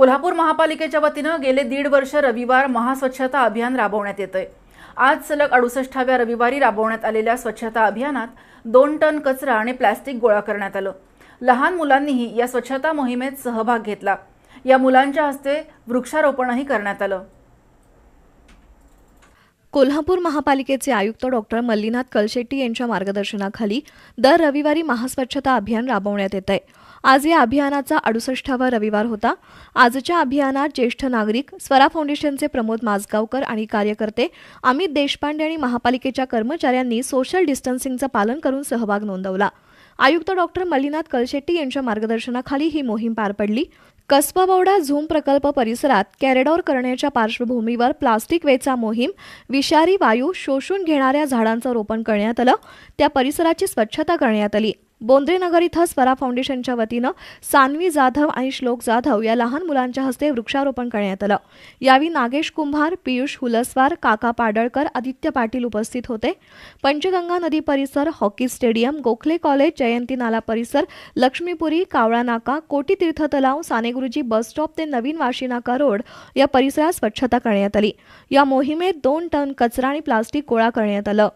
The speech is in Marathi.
कोल्हापूर महापालिकेच्या वतीनं गेले दीड वर्ष रविवार महास्वच्छता अभियान राबवण्यात येतंय. आज सलग अडुसष्टाव्या रविवारी राबवण्यात आलेल्या स्वच्छता अभियानात दोन टन कचरा आणि प्लॅस्टिक गोळा करण्यात आलं. लहान मुलांनीही या स्वच्छता मोहिमेत सहभाग घेतला. या मुलांच्या हस्ते वृक्षारोपणही करण्यात आलं. कोल्हापूर महापालिकेचे आयुक्त डॉक्टर मल्लीनाथ कलशेट्टी यांच्या मार्गदर्शनाखाली दर रविवारी महास्वच्छता अभियान राबवण्यात येत आहे आज या अभियानाचा अडुसष्टावा रविवार होता. आजच्या अभियानात ज्येष्ठ नागरिक स्वरा फाउंडेशनचे प्रमोद माजगावकर आणि कार्यकर्ते अमित देशपांडे आणि महापालिकेच्या कर्मचाऱ्यांनी सोशल डिस्टन्सिंगचं पालन करून सहभाग नोंदवला. आयुक्त डॉक्टर मल्लीनाथ कलशेट्टी यांच्या मार्गदर्शनाखाली ही मोहीम पार पडली. कसबावडा झूम प्रकल्प परिसरात कॅरेडॉर करण्याच्या पार्श्वभूमीवर प्लास्टिक वेचा मोहीम विषारी वायू शोषून घेणाऱ्या झाडांचं रोपण करण्यात आलं. त्या परिसराची स्वच्छता करण्यात आली. बोंद्रेनगर इथं स्वरा फाउंडेशनच्या वतीनं सान्वी जाधव आणि श्लोक जाधव या लहान मुलांच्या हस्ते वृक्षारोपण करण्यात आलं. यावेळी नागेश कुंभार पियुष हुलसवार काका पाडळकर आदित्य पाटील उपस्थित होते. पंचगंगा नदी परिसर hockey stadium Gokhale college Jayanti नाला परिसर लक्ष्मीपुरी कावळा नाका कोटी तीर्थ तलाव सानेगुरुजी बस स्टॉप ते नवीन वाशीनाका रोड या परिसरात स्वच्छता करण्यात आली. या मोहिमेत दोन टन कचरा आणि प्लास्टिक गोळा करण्यात आलं.